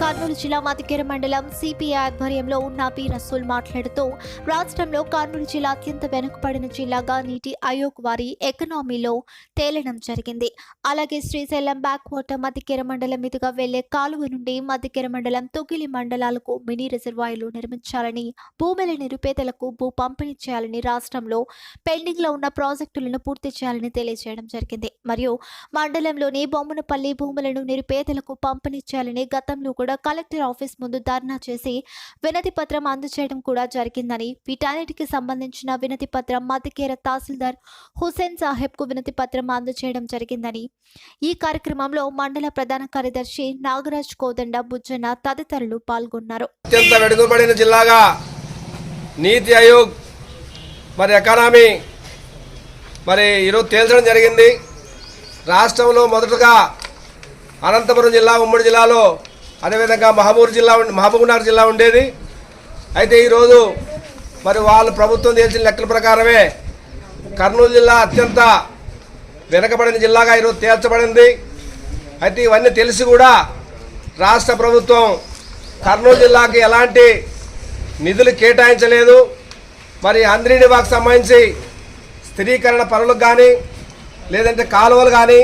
కర్నూలు జిల్లా మతికేర మండలం సిపిఐ ఆధ్వర్యంలో ఉన్న పి. రసూల్ మాట్లాడుతూ రాష్ట్రంలో కర్నూలు జిల్లా అత్యంత వెనుకబడిన జిల్లాగా నీటి ఆయోగ్ వారి ఎకనామీలో తేలడం జరిగింది. అలాగే శ్రీశైలం బ్యాక్ వాటర్ మతికేర మండలం మీదుగా వెళ్ళే కాలువ నుండి మతికేర మండలం తొగిలి మండలాలకు మినీ రిజర్వాయర్లు నిర్మించాలని భూముల నిరుపేదలకు భూ పంపిణీ చేయాలని రాష్ట్రంలో పెండింగ్లో ఉన్న ప్రాజెక్టులను పూర్తి చేయాలని తెలియజేయడం జరిగింది. మరియు మండలంలోని బొమ్మనపల్లి భూములను నిరుపేదలకు పంపిణీ చేయాలని గతంలో కూడా కలెక్టర్ ఆఫీస్ ముందు ధర్నా చేసి వినతి పత్రం అందజేయడం కూడా జరిగిందని. వీటన్నిటికి సంబంధించిన వినతి పత్రం మతికేర తహసీల్దార్ హుసేన్ సాహెబ్కు వినతి పత్రం అందజేయడం జరిగిందని. ఈ కార్యక్రమంలో మండల ప్రధాన కార్యదర్శి నాగరాజ్ కోదండ బుజ్జన్న తదితరులు పాల్గొన్నారు. అత్యంత వెనుకబడిన జిల్లాగా నీతి ఆయోగ్ మరి ఎకానమీ మరి ఈరోజు తేల్చడం జరిగింది. రాష్ట్రంలో మొదటగా అనంతపురం జిల్లా ఉమ్మడి జిల్లాలో అదేవిధంగా మహబూబ్ జిల్లా మహబూబ్నగర్ జిల్లా ఉండేది. అయితే ఈరోజు మరి వాళ్ళు ప్రభుత్వం తెలిసిన లెక్కల ప్రకారమే కర్నూలు జిల్లా అత్యంత వెనకబడిన జిల్లాగా ఈరోజు తేల్చబడింది. అయితే ఇవన్నీ తెలిసి కూడా రాష్ట్ర ప్రభుత్వం కర్నూలు జిల్లాకి ఎలాంటి నిధులు కేటాయించలేదు. మరి అంద్రీనివాకు సంబంధించి స్థిరీకరణ పనులకు కానీ లేదంటే కాలువలు కానీ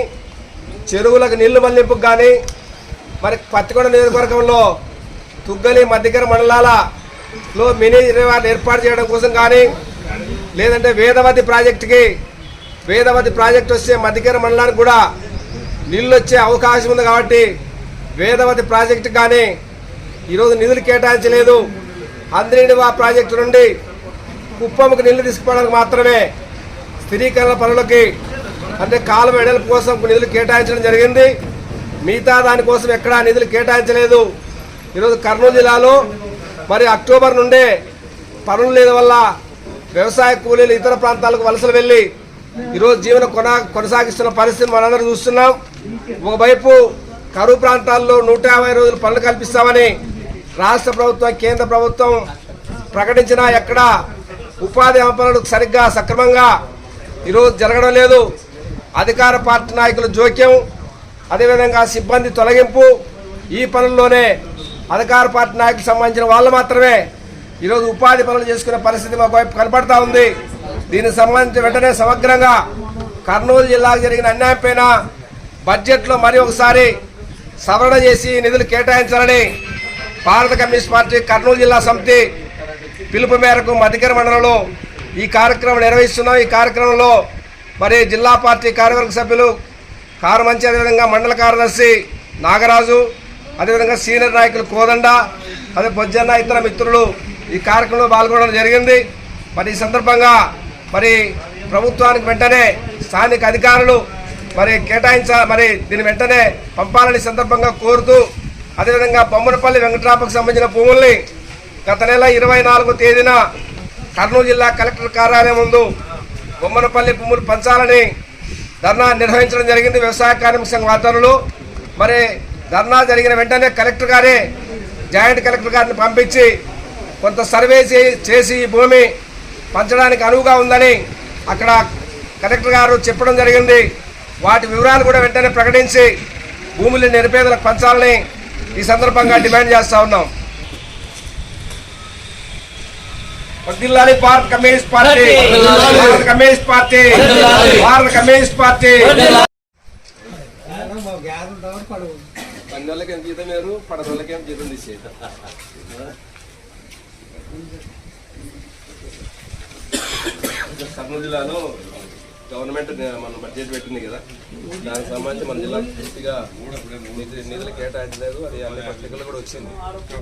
చెరువులకు నీళ్ళు మళ్ళింపుకు కానీ మరి పత్తికొండ నియోజకవర్గంలో తుగ్గలి మధ్యకర మండలాలలో మినీ రిజర్వాయర్ ఏర్పాటు చేయడం కోసం కానీ లేదంటే వేదవతి ప్రాజెక్టుకి వేదవతి ప్రాజెక్ట్ వస్తే మధ్యకర మండలానికి కూడా నీళ్ళు వచ్చే అవకాశం ఉంది కాబట్టి వేదవతి ప్రాజెక్టు కానీ ఈరోజు నిధులు కేటాయించలేదు. అంద్రీనివా ప్రాజెక్టు నుండి కుప్పంకు నీళ్ళు తీసుకుపోవడానికి మాత్రమే స్థిరీకరణ పనులకి అంటే కాలువ ఎడల కోసం నిధులు కేటాయించడం జరిగింది. మిగతా దానికోసం ఎక్కడా నిధులు కేటాయించలేదు. ఈరోజు కర్నూలు జిల్లాలో మరి అక్టోబర్ నుండే పనులు లేని వల్ల వ్యవసాయ కూలీలు ఇతర ప్రాంతాలకు వలసలు వెళ్ళి ఈరోజు జీవన కొన కొనసాగిస్తున్న పరిస్థితిని మనందరూ చూస్తున్నాం. ఒకవైపు కరువు ప్రాంతాల్లో నూట యాభై రోజులు పనులు కల్పిస్తామని రాష్ట్ర ప్రభుత్వం కేంద్ర ప్రభుత్వం ప్రకటించినా ఎక్కడ ఉపాధి పనులు సరిగ్గా సక్రమంగా ఈరోజు జరగడం లేదు. అధికార పార్టీ నాయకుల జోక్యం అదేవిధంగా సిబ్బంది తొలగింపు ఈ పనుల్లోనే అధికార పార్టీ నాయకులకు సంబంధించిన వాళ్ళు మాత్రమే ఈరోజు ఉపాధి పనులు చేసుకునే పరిస్థితి మాకు వైపు కనపడతా ఉంది. దీనికి సంబంధించి వెంటనే సమగ్రంగా కర్నూలు జిల్లాకు జరిగిన అన్యాయం పైన బడ్జెట్లో మరి ఒకసారి సవరణ చేసి నిధులు కేటాయించాలని భారత కమ్యూనిస్ట్ పార్టీ కర్నూలు జిల్లా సమితి పిలుపు మేరకు మధికర మండలంలో ఈ కార్యక్రమం నిర్వహిస్తున్నాం. ఈ కార్యక్రమంలో మరి జిల్లా పార్టీ కార్యవర్గ సభ్యులు కారు మంచి అదేవిధంగా మండల కార్యదర్శి నాగరాజు అదేవిధంగా సీనియర్ నాయకులు కోదండ అదే బొజ్జన్న ఇతర మిత్రులు ఈ కార్యక్రమంలో పాల్గొనడం జరిగింది. మరి ఈ సందర్భంగా మరి ప్రభుత్వానికి వెంటనే స్థానిక అధికారులు మరి కేటాయించ మరి దీని వెంటనే పంపాలని సందర్భంగా కోరుతూ అదేవిధంగా బొమ్మనపల్లి వెంకట్రాపకు సంబంధించిన భూముల్ని గత నెల ఇరవై నాలుగో తేదీన కర్నూలు జిల్లా కలెక్టర్ కార్యాలయం ముందు బొమ్మనపల్లి భూములు పంచాలని ధర్నా నిర్వహించడం జరిగింది వ్యవసాయ కార్మిక సంఘం ఆధ్వర్యంలో. మరి ధర్నా జరిగిన వెంటనే కలెక్టర్ గారే జాయింట్ కలెక్టర్ గారిని పంపించి కొంత సర్వే చేసి ఈ భూమి పంచడానికి అనువుగా ఉందని అక్కడ కలెక్టర్ గారు చెప్పడం జరిగింది. వాటి వివరాలు కూడా వెంటనే ప్రకటించి భూములు నిరుపేదలకు పంచాలని ఈ సందర్భంగా డిమాండ్ చేస్తూ ఉన్నాం. వర్ధిల్లాలి భారత కమ్యూనిస్ట్ పార్టీ. భారత కమ్యూనిస్ట్ పార్టీ. భారత కమ్యూనిస్ట్ పార్టీ. పన్నెళ్ళకి ఎంత జీతం మీరు పడనోళ్ళకి ఎంత జీతం తీసేది కర్నూలు జిల్లాలో గవర్నమెంట్ మన బడ్జెట్ పెట్టింది కదా. దానికి సంబంధించి మన జిల్లా పూర్తిగా నిధులు నిధులు కేటాయించలేదు. అది అన్ని పత్రికలు కూడా వచ్చింది.